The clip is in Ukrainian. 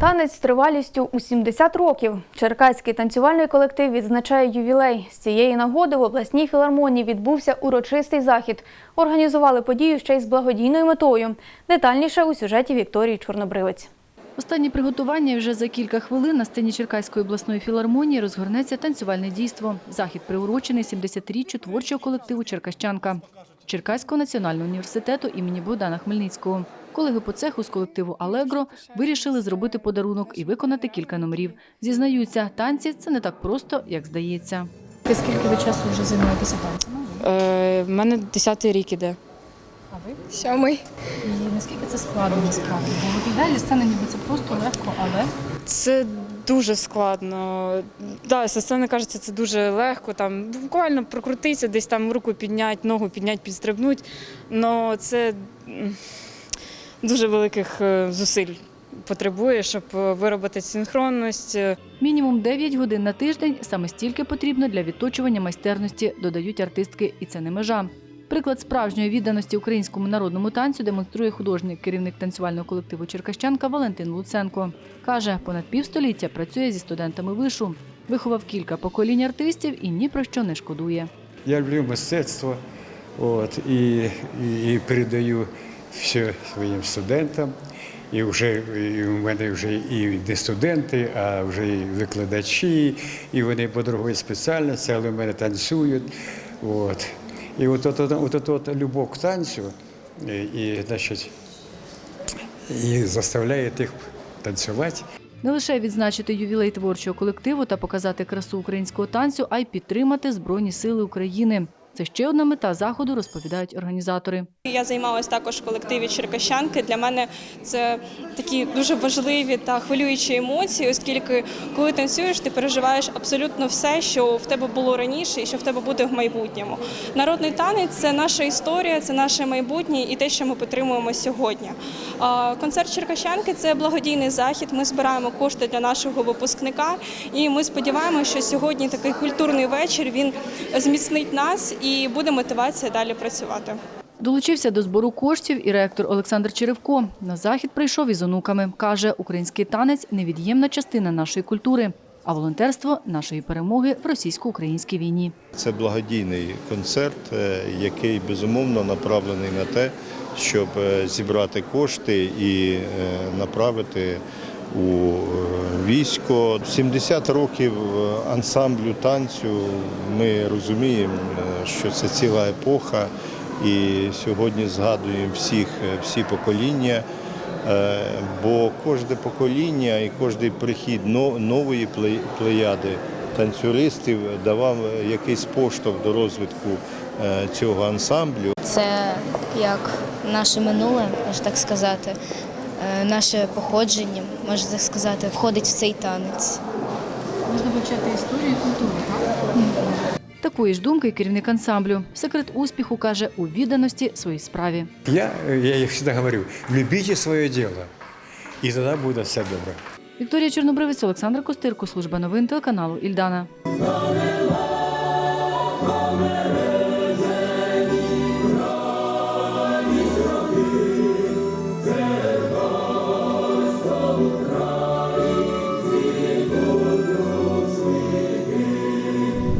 Танець з тривалістю у 70 років. Черкаський танцювальний колектив відзначає ювілей. З цієї нагоди в обласній філармонії відбувся урочистий захід. Організували подію ще й з благодійною метою. Детальніше у сюжеті Вікторії Чорнобривець. Останні приготування вже за кілька хвилин на сцені Черкаської обласної філармонії розгорнеться танцювальне дійство. Захід приурочений 70-річчю творчого колективу Черкащанка Черкаського національного університету імені Богдана Хмельницького. Колеги по цеху з колективу «Алегро» вирішили зробити подарунок і виконати кілька номерів. Зізнаються, танці – це не так просто, як здається. Скільки ви часу вже займаєтеся танцями? Е, в мене 10-й рік іде. А ви? Сьомий. І наскільки це складно насправді? Бо виглядає зі сцени, ніби це просто легко, але Це дуже складно. Да, зі сцени кажеться, це дуже легко. Там буквально прокрутитися, десь там руку підняти, ногу підняти, підстрибнути. Но це м, дуже великих е, зусиль потребує, щоб е, виробити синхронність. Мінімум 9 годин на тиждень – саме стільки потрібно для відточування майстерності, додають артистки, і це не межа. Приклад справжньої відданості українському народному танцю демонструє художник, керівник танцювального колективу Черкащанка Валентин Луценко. Каже, понад півстоліття працює зі студентами вишу. Виховав кілька поколінь артистів і ні про що не шкодує. Я люблю мистецтво от, і, і, і передаю все своїм студентам. І вже і у мене вже і не студенти, а вже і викладачі, і вони по другої спеціальності, але в мене танцюють. От. І от, от, от, от, от, от любов к танцю і, і, значить, і заставляє їх танцювати. Не лише відзначити ювілей творчого колективу та показати красу українського танцю, а й підтримати Збройні сили України. Це ще одна мета заходу, розповідають організатори. Я займалася також в колективі Черкащанки. Для мене це такі дуже важливі та хвилюючі емоції, оскільки коли танцюєш, ти переживаєш абсолютно все, що в тебе було раніше і що в тебе буде в майбутньому. Народний танець це наша історія, це наше майбутнє і те, що ми підтримуємо сьогодні. Концерт Черкащанки це благодійний захід. Ми збираємо кошти для нашого випускника, і ми сподіваємося, що сьогодні такий культурний вечір він зміцнить нас і буде мотивація далі працювати. Долучився до збору коштів і ректор Олександр Черевко. На захід прийшов із онуками. Каже, український танець – невід'ємна частина нашої культури, а волонтерство – нашої перемоги в російсько-українській війні. Це благодійний концерт, е, який безумовно направлений на те, щоб е, зібрати кошти і е, направити у військо. 70 років ансамблю танцю. Ми розуміємо, що це ціла епоха, і сьогодні згадуємо всіх, е, всі покоління. Е, Бо кожне покоління і кожен прихід нової пле- плеяди танцюристів давав якийсь поштовх до розвитку е, цього ансамблю. Це як наше минуле, можна так сказати, наше походження, можна так сказати, входить в цей танець. можна вивчати історію і культуру, так? Такої ж думки керівник ансамблю. Секрет успіху, каже, у відданості своїй справі. Я, я їх завжди говорю, любіть своє діло, і тоді буде все добре. Вікторія Чорнобривець, Олександр Костирко, служба новин телеканалу Ільдана.